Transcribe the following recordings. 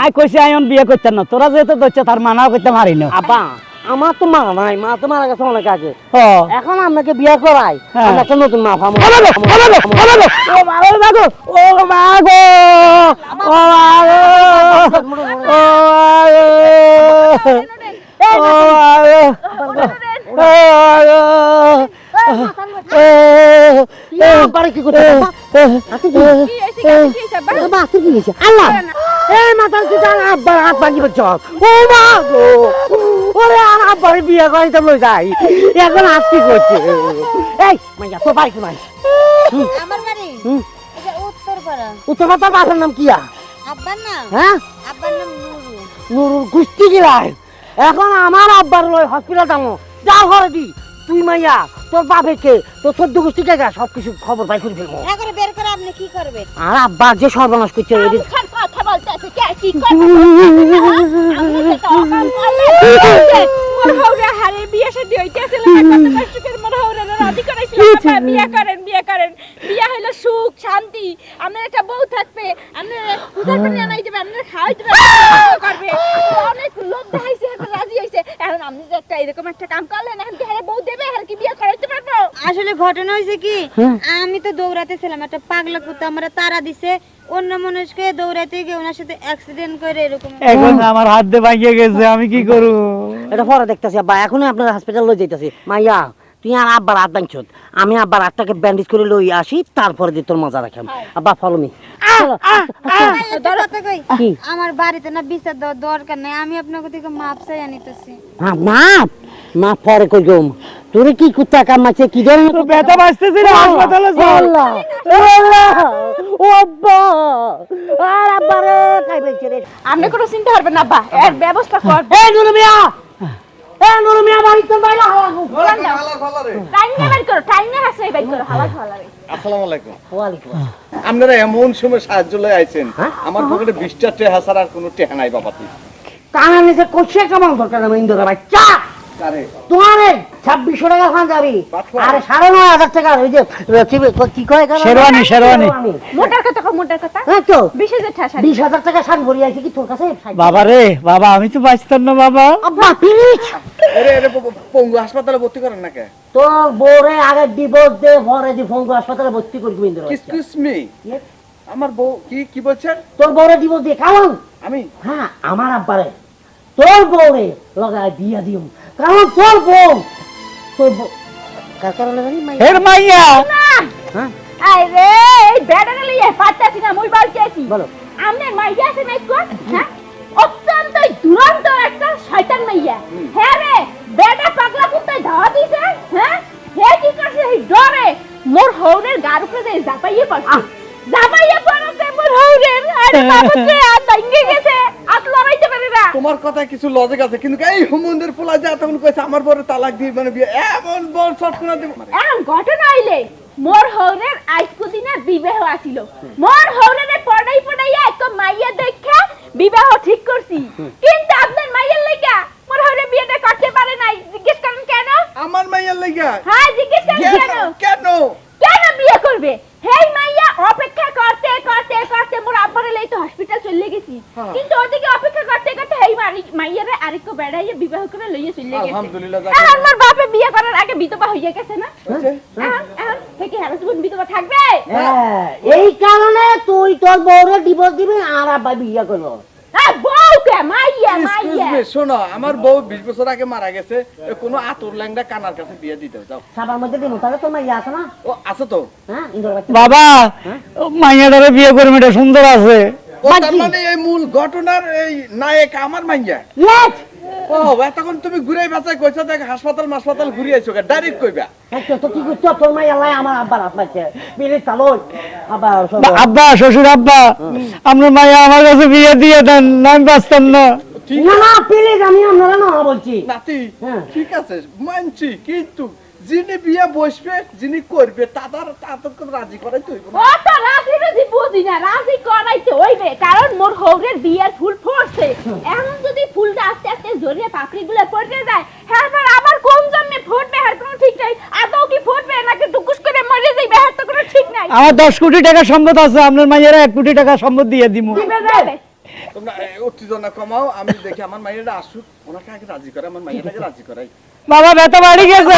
I কইছি আইন বিয়ে করতেন না। তোরা যেহেতু ধরছে তার মানাও করতে মারি না আব্বা আমার তো মা নাই মা তো মারা গেছে অনেক আগে। ও এখন আপনাকে বিয়ে করাই হ্যাঁ। একটা নতুন মা পাবো ওলাগো, ওলাগো, ওলাগো, ও ও মাগো, ও মাগো, ও মাগো, ও মাগো, ও মাগো, ও মাগো, বাড়ি এই মাতাল কি জান আব্বার হাত ভাঙিবে ও মা গো ওরে আর আব্বার বিয়ে করাইতে লই যাই। এখন হাত কি করছে? এই মাইয়া তো বাড়ি আমার বাড়ি? উত্তরপাড়া। বাসার নাম কিয়া আব্বার নাম? হ্যাঁ? আব্বার নাম নুরু। নুরুল গুষ্টি এখন আমার আব্বার লই হসপিটাল যাব যা ঘরে দি। তুই মাইয়া তোর বাপেকে তোর সদ্য গোষ্ঠী জায়গা সবকিছু খবর পাই করে ফেলব। বের করে আপনি কি করবেন? আর আব্বা যে সর্বনাশ করছে এদিক মুখের কথা বলতে আছে কে কি করবে? আমি তো অকাল করলে হারে বিয়ে শাদী হইতেছিল কত কষ্ট করে মোর করাইছিল বাবা বিয়ে করেন বিয়ে করেন। বিয়ে হইল সুখ শান্তি। আপনার একটা বউ থাকবে আপনার উদার পানি আনাই দেবে আপনার খাওয়াই দেবে করবে। অনেক লোভ দেখাইছে এখন রাজি হইছে। এখন আপনি যে একটা এরকম একটা কাম করলেন এখন কি বউ দেবে? আর কি বিয়ে করাইতে পারব? আসলে ঘটনা হয়েছে কি আমি তো দৌড়াতে ছিলাম একটা পাগলা কুত্তা আমরা তারা দিছে। অন্য মানুষকে দৌড়াতে গিয়ে ওনার সাথে অ্যাক্সিডেন্ট করে এরকম। এখন আমার হাত দিয়ে ভাঙিয়ে গেছে আমি কি করব? এটা পরে দেখতেছি আব্বা এখনই আপনার হসপিটাল লই যাইতেছি। মাইয়া তুই আর আব্বার হাত ভাঙছ। আমি আব্বার হাতটাকে ব্যান্ডেজ করে লই আসি তারপরে দিয়ে তোর মজা রাখাম আব্বা ফলো মি আমার বাড়িতে না বিচার দেওয়ার দরকার নেই আমি আপনাকে থেকে মাপ চাই আনিতেছি মাপ? মাপ পরে কই গম তোরে কি কুত্তা কামাচ্ছে কি ধরনের তো ব্যথা বাঁচতেছি না হাসপাতালে চল আল্লাহ আল্লাহ ও আব্বা আর আব্বা রে খাই বলছে রে। আপনি কোনো চিন্তা করবেন না আব্বা এর ব্যবস্থা কর। এ নুরু মিয়া এ নুরু মিয়া বাড়ি তো বাইরে হাওয়া টাইমে বের করো টাইমে হাসে বের করো হালা হালা রে আসসালামু আলাইকুম। ওয়ালাইকুম আপনারা এমন সময় সাহায্য লয়ে আইছেন হ্যাঁ? আমার পকেটে বিশটা টেহা ছাড়া আর কোনো টেহা নাই বাবাতি কানা নিচে কামাল দরকার না ইন্দুরা বাচ্চা কারে? তোমারে ছাব্বিশশো টাকা খান যাবি। পাঠা। সাড়ে নয় হাজার টাকা ওই যে কি- কি কয় শেরওয়ানি, শেরওয়ানি। মোটার কথা মোটার কথা। হ্যাঁ তো। বিশ হাজার বিশ হাজার টাকা শাড়ি ভরি আছে কি তোর কাছে? বাবা রে বাবা আমি তো বাঁচতাম না বাবা। প্লিজ পঙ্গু হাসপাতালে ভর্তি করেন না কে তোর বউরে আগে ডিভোর্স দে পরে দি ফোন হাসপাতালে ভর্তি করবি ইন্দুরা বাচ্চা। মি আমার বউ কি কি বলছেন তোর বউরে ডিভোর্স দিয়ে কারণ আমি? হ্যাঁ আমার আব্বারে। তোর বউরে লগায় বিয়া দিও। কারণ তোর বউ! তোর বউ কার কারণে জানি? মাই এর মাইয়া! হ্যাঁ? আরে এই ব্যাটারে লইয়া পাচ্ছি না মুই বলছি বলো। আমনে মাইয়া আছে নাই কো হ্যাঁ? দুরন্ত একটা শয়তান মাইয়া। হ্যাঁ রে বেটা পাগলা কুত্তায় ধাওয়া দিছে হ্যাঁ? হে কি করছে এই ডরে? মোর হৌরের গার উপরে দিয়ে জাপাইয়ে পড়ছে। জাপাইয়ে পড়ছে মোর হৌরের আরে বাবুকে আর দাঙ্গে গেছে আর লড়াইতে পারে না। তোমার কথায় কিছু লজিক আছে কিন্তু এই হুমন্দের পোলা যা তখন কইছে আমার বড় তালাক দিয়ে মানে বিয়ে এমন বড় শট করে দেব। এখন ঘটনা হইলে মোর হৌরের আজকু দিনে বিবাহ আসিল। মোর হৌরের পড়াই পড়াইয়া এক মাইয়া দেখা বিবাহ ঠিক করছি। কিন্তু আপনার মাইয়ার লাগা মোর হৌরে বিয়েটা করতে পারে নাই। জিজ্ঞেস করেন কেন? আমার মাইয়ার লাগা? হ্যাঁ জিজ্ঞেস করেন কেন? কেন? কেন? বিয়ে করবে? হেই মাইয়া অপেক্ষা করতে করতে করতে মোর আব্বারে লই তো হসপিটাল চলে গেছি। হ্যাঁ। কিন্তু ওদিকে অপেক্ষা করতে করতে হেই মাইয়ারে আরেকটু বেড়াইয়া বিবাহ করে লইয়া চলে গেছে। আলহামদুলিল্লাহ। এখন মোর বাপে বিয়ে করার আগে বিধবা হইয়া গেছে না হয়েছে? এখন এখন থেকে হ্যাঁ জীবন বিধবা থাকবে হ্যাঁ, এই কারণে তুই তোর বউরে ডিভোর্স দিবি আব্বা বিয়া করব। হ্যাঁ শোনো আমার বউ বিশ বছর আগে মারা গেছে কোনো আতুর ল্যাংটা কানার কাছে বিয়ে দিতে যাও। সাবার মধ্যে দিন তাহলে তোর মাইয়া আছে না? ও আছে তো। হ্যাঁ বাবা মাইয়াটারে বিয়ে করবি এটা সুন্দর আছে। মানে এই মূল ঘটনার এই নায়ক আমার মাইয়া! ও এতক্ষণ তুমি ঘুরে বাঁচাই কইছো দেখ হাসপাতাল মাসপাতাল ঘুরে আইছো ডাইরেক্ট কইবা। আচ্ছা, তো কি করছ? তোর মাইয়া লাই আমার আব্বার হাত বিলি চালো আবার শোনো। বা- আব্বা শ্বশুর আব্বা আপনার মাইয়া আমার কাছে বিয়ে দিয়ে দেন না আমি বাঁচতাম না। ঠিক না না প্লিজ আমি আপনারা না বলছি। নাতি হ্যাঁ। ঠিক আছে মানছি কিন্তু যিনি বিয়ে বসবে যিনি করবে তাদের তাদের রাজি করাই তো হইব ও তো রাজি রাজি বুঝি না রাজি করাইতে হইবে কারণ মোর হৌরের বিয়ের ফুল ফুটছে এখন যদি ফুলটা আস্তে আস্তে জড়িয়ে পাপড়ি গুলো পড়ে যায় হ্যাঁ পর আবার কোন জন্মে ফুটবে আর কোনো ঠিক নাই আদৌ কি ফুটবে নাকি টুকুস করে মরে যাইবে হ্যাঁ তো কোনো ঠিক নাই আমার দশ কোটি টাকা সম্পদ আছে আপনার মাইয়ারা এক কোটি টাকা সম্পদ দিয়ে দিব তোমরা উত্তেজনা কমাও আমি দেখি আমার মাইয়াটা আসুক ওনাকে আগে রাজি করে আমার মাইয়াটাকে রাজি করাই। বাবা ব্যথা বাড়ি গেছে।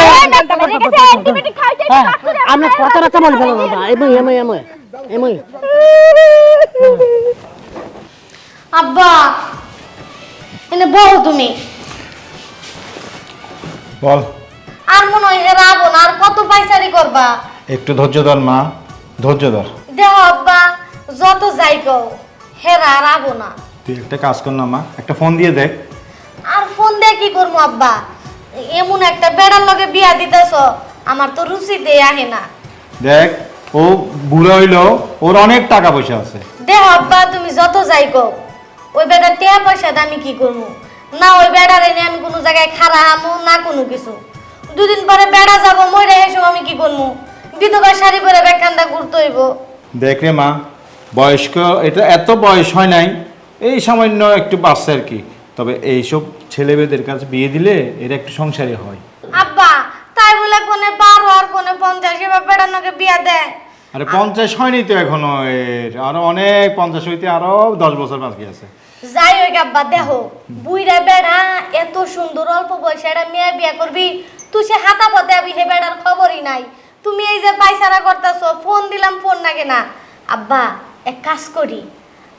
আমরা কত রাখা বলি বাবা? এমই এমই এমই এমই আব্বা এনে বল তুমি। বল। আর মনে হয় আর কত করবা? একটু ধৈর্য ধর মা। ধৈর্য ধর। দেহ আব্বা যত যাই কও হেরা আর আবো না। তুই একটা কাজ কর না মা। একটা ফোন দিয়ে দেখ। আর ফোন দিয়ে কি করব আব্বা? এমন একটা বেড়ার লগে বিয়া দিতেছ আমার তো রুচি দিয়ে আহে না। দেখ ও বুড়ো হইল ওর অনেক টাকা পয়সা আছে। দেহ আব্বা তুমি যত যাই কও ওই বেটার টেয়া পয়সা দিয়ে আমি কি করব না ওই বেড়ার এনে আমি কোনো জায়গায় খারা আমো না কোনো কিছু। দুদিন পরে বেড়া যাব মরে এসব আমি কি করব বিধবার শাড়ি পরে ব্যাখ্যানটা ঘুরতে হইব। দেখ রে মা বয়স্ক এটা এত বয়স হয় নাই এই সামান্য একটু বাচ্চা আর কি। তবে এইসব ছেলেমেয়েদের কাছে বিয়ে দিলে এরা একটু সংসারী হয়। আব্বা তাই বলে কোনে বারো আর কোনে পঞ্চাশ এবার বেড়ানোকে বিয়া দেয় আরে পঞ্চাশ হয়নি তো এখনও এর আরও অনেক পঞ্চাশ হইতে আরও দশ বছর বাকি আছে। যাই হোক আব্বা দেখো বুইরা বেড়া এত সুন্দর অল্প বয়সে একটা মেয়ে বিয়া করবি তুই সে হাতা পথে আবি হে বেড়ার খবরই নাই। তুমি এই যে পাইসারা করতেছো ফোন দিলাম ফোন নাগে না। আব্বা এক কাজ করি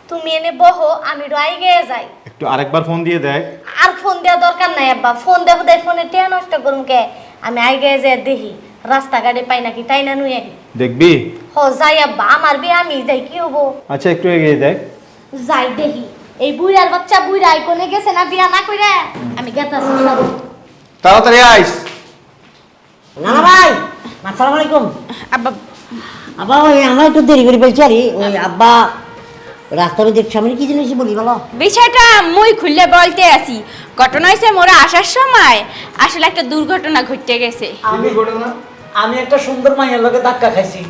তুমি এনে বহো আমি রয়ে গিয়ে যাই। একটু আরেকবার ফোন দিয়ে দেখ আর ফোন দেওয়া দরকার নাই আব্বা। ফোন দেবো দেয় ফোনে টিয়া নষ্ট করুম কে? আমি আগে যে দেখি রাস্তাঘাটে পাই নাকি তাই না নুই আহি দেখবি? হ যাই আব্বা আমার বিয়ে আমি যাই কি হব? আচ্ছা একটু এগিয়ে দেখ। যাই দেখি এই বুইড়ার বাচ্চা বুইড়া কোনে গেছে না বিয়া না কইরা? আমি গেতাছি সব। তাড়াতাড়ি আইস। নানা ভাই! আসসালামু আলাইকুম। আব্বা। আব্বা ওই আমরা একটু দেরি করে পেয়েছি আরে ওই আব্বা। রাস্তার মধ্যে সামনে কি জিনিস বলি বলো? বিষয়টা মুই খুললে বলতে আসি ঘটনা হয়েছে মোরা আসার সময় আসলে একটা দুর্ঘটনা ঘটতে গেছে। আমি একটা সুন্দর মাইয়ের লোকে ধাক্কা খাইছি।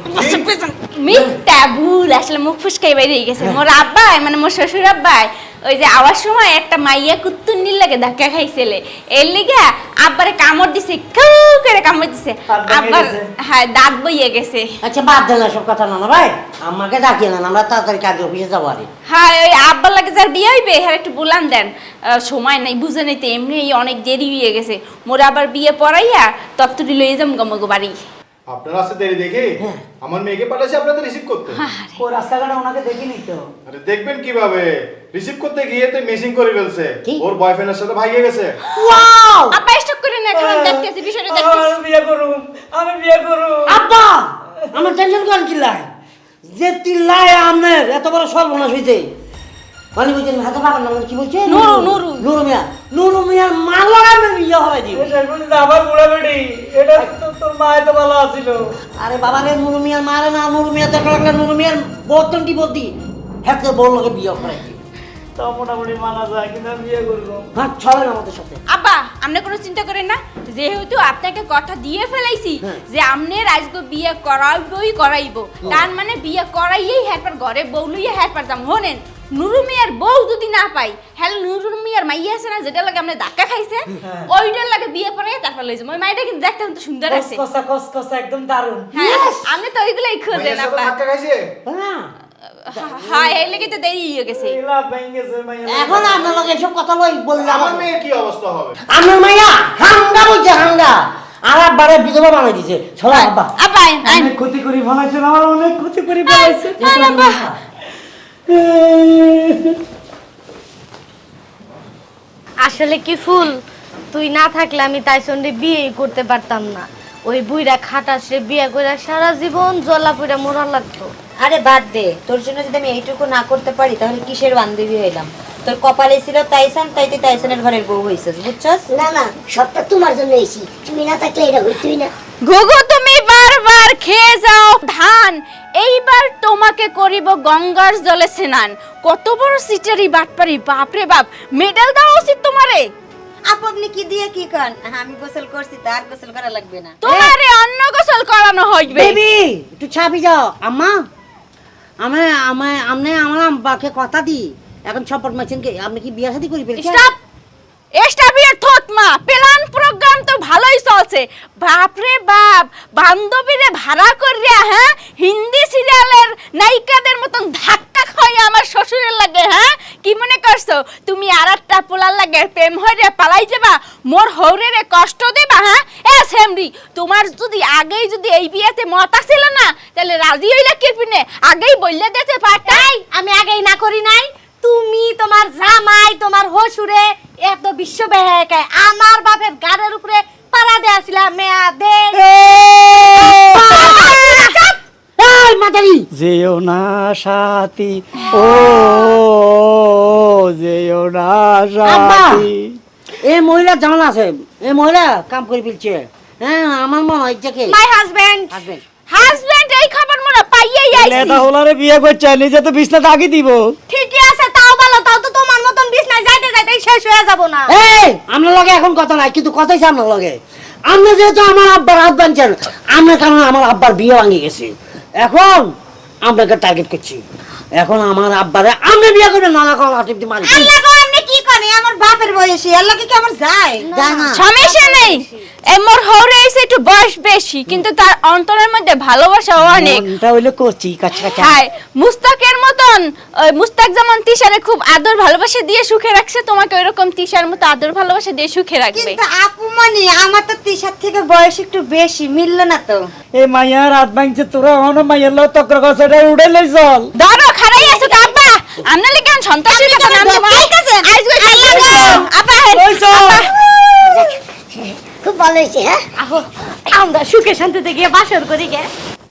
মিথ্যা ভুল আসলে মুখ ফুসকাই বেরিয়ে গেছে। মোর আব্বাই মানে মোর শ্বশুর আব্বাই ওই যে আওয়ার সময় একটা মাইয়া কুত্তুর নীল লাগে ধাক্কা খাইছিলে। এর লিগে আব্বারে কামড় দিছে কাউ করে কামড় দিছে। আব্বার হ্যাঁ দাঁত বইয়ে গেছে। আচ্ছা বাদ দেন সব কথা না ভাই। আমাকে ডাকিয়ে আমরা তাড়াতাড়ি কাজে অফিসে যাব আর। হ্যাঁ ওই আব্বার লাগে যার বিয়ে হইবে হ্যাঁ একটু বলান দেন। সময় নাই বুঝে নিতে এমনি অনেক দেরি হয়ে গেছে। মোর আবার বিয়ে পড়াইয়া তত্তরি লইয়ে যাম গমগো বাড়ি। আপনারা আসতে দেরি দেখে আমার মেয়েকে পাঠাচ্ছি আপনাদের রিসিভ করতে। ও রাস্তাঘাটে ওনাকে দেখিনি তো। আরে দেখবেন কীভাবে? রিসিভ করতে গিয়ে তো মিসিং করে ফেলছে? ওর বয়ফ্রেন্ডের সাথে ভাগিয়ে গেছে। ওয়াও আব্বা স্টক করে না এখন দেখতেছি বিষয়টা দেখতেছি। আমি বিয়ে করুম আমি বিয়ে করুম। আব্বা আমার টেনশন কোন কি চিল্লায় যে চিল্লায় আপনার এত বড় সর্বনাশ হয়েছে মানে বলছেন হাতে পাবেন না কি বলছে? নুরু, নুরু। নুরু। মিয়া নুরু মিয়ার মা লাগাবেন বিয়ে হবে আবার বুড়া বেটি। এটা তো তোর মা এত ভালো আছিল। আরে বাবা রে নুরু মিয়ার না নুরু মিয়া দেখা লাগলে নুরু মিয়ার বর্তন টিপতি হ্যাঁ বড় লোকে বিয়ে করে তো মোটামুটি মানা যায় কিন্তু বিয়ে করব। হ্যাঁ চলে না আমাদের সাথে। আব্বা আপনি কোনো চিন্তা করেন না। যেহেতু আপনাকে কথা দিয়ে ফেলাইছি হ্যাঁ। যে আমনের আজকে বিয়ে করাইবই করাইবো। তার মানে বিয়ে করাইয়েই হ্যারপার ঘরে বউ লইয়া হ্যারপার যাম হনেন নুরু মিয়ার বউ যদি না পাই হ্যালো নুরু মিয়ার মাইয়া আছে না যেটা লাগে আপনি ধাক্কা খাইছে হ্যাঁ। ওইটার লাগে বিয়ে পরে তারপর লই যাব ওই মাইটা কিন্তু দেখতে কিন্তু সুন্দর আছে। কসকসা কসকসা একদম দারুণ। হ্যাঁ আপনি তো ওইগুলাই খোঁজেন আব্বা ধাক্কা খাইছে? হ্যাঁ। হ্যাঁ এই লেগে তো দেরি হয়ে গেছে। এখন আপনার লোক এসব কথা বই বললাম। আমার মেয়ের কি অবস্থা হবে? আমার মাইয়া হাঙ্গা বলছে হাঙ্গা। আর আব্বারে বিধবা বানাই দিছে। চলো আব্বা। আব্বা আইন ক্ষতি করি ফেলাইছেন আমার অনেক ক্ষতি করি আব্বা। আসলে কি ফুল? তুই না থাকলে আমি তাই সঙ্গে বিয়ে করতে পারতাম না। ওই বুইরা খাটাসে বিয়ে করে সারা জীবন জলা পুরা মোড়া লাগতো। আরে বাদ দে তোর জন্য যদি আমি এইটুকু না করতে পারি তাহলে কিসের বান্ধবী হইলাম? তোর কপালে ছিল তাইসান তাই তুই তাইসানের ঘরের বউ হইছিস বুঝছস? না না সবটা তোমার জন্য এসি তুমি না থাকলে এটা হইতই না। গুগু তুমি বারবার খেয়ে যাও। ধান এইবার তোমাকে করিব গঙ্গার জলে স্নান। কত বড় সিটারি বাটপারি বাপরে বাপ মেডেল দেওয়া উচিত তোমারে। আপু আপনি কি দিয়ে কি কন আমি গোসল করছি তার গোসল করা লাগবে না। তোমারে অন্য গোসল করানো হইবে। বেবি একটু ছাপি যাও আম্মা আমি আমি আপনি আমার কথা দি। এখন ছপট মারছেন কি আপনি কি বিয়ে শাদী করি ফেলছেন? স্টপ! স্টপ ইয়ার থতমা। প্ল্যান প্রোগ্রাম তো ভালোই চলছে বাপরে বাপ, বান্ধবীরে ভাড়া করিয়া হ্যাঁ হিন্দি সিরিয়ালের নায়িকাদের মতন ধাক্কা খাই আমার শ্বশুরের লাগে হ্যাঁ? কি মনে করছ? তুমি আর একটা পোলার লাগে প্রেম হইরে পালাই যাবা, মোর হৌরেরে কষ্ট দেবা হ্যাঁ? এ সেমরি তোমার যদি আগেই যদি এই বিয়েতে মত আসিল না, তাহলে রাজি হইলে কি পিনে? আগেই বললে দিতে পারতাই আমি আগেই না করি নাই। তুমি তোমার জামাই, তোমার হসুরে এত বিশ্ব বেহায় আমার বাপের গাড়ের উপরে পাড়া দেয়া ছিল মেয়া দে। এই! মাতারি যেও না সাথী ও যেও না সাথী। এ মহিলা জানা আছে এ মহিলা কাম করে ফেলছে। হ্যাঁ আমার মনে হয় যে মাই হাজবেন্ড হাজবেন্ড হাজবেন্ড এই খবর মনে পাইয়েই আইছি। এটা হলারে বিয়ে করছে নিজে তো বিছনাতে আগে দিব। ঠিকই আছে তাও ভালো তাও তো তোমার মতন বিছনায় যাইতে শেষ হয়ে যাব না। এই আপনার লগে এখন কথা নাই কিন্তু কথাই আপনার লগে। আপনি যেহেতু আমার আব্বার হাত বানছেন আপনার কারণে আমার আব্বার বিয়ে ভাঙে গেছে। এখন আপনাকে টার্গেট করছি। এখন আমার আব্বারে আপনি বিয়ে করবেন নানা দিয়ে মারি আমার বাপের বয়সী আল্লাহ কি আমার যায়? যায় না। সমস্যা নেই। এই মোর হৌরে এসে একটু বয়স বেশি কিন্তু তার অন্তরের মধ্যে ভালোবাসা অনেক। মনটা হইলে কচি কাছা হাই মুস্তাকের মতন ওই মুস্তাক যেমন তিশারে খুব আদর ভালোবাসা দিয়ে সুখে রাখছে তোমাকে ওইরকম তিশার মতো আদর ভালোবাসা দিয়ে সুখে রাখবে। কিন্তু আপু মানে আমার তো তিসার থেকে বয়স একটু বেশি মিললো না তো। এই মাইয়া রাত ভাঙছে তোরা অন মাইয়ার লো তক্র গছ এটা উড়ে লই চল। ধরো খারাই আছে তো আব্বা আমনা আন সন্তানের কাছে নাম দেব আইজ গই আল্লাহ গো! আব্বা ওই চল খুব ভালো হইছে হ্যাঁ? আমরা সুখে শান্তিতে গিয়ে বাসর করি গে।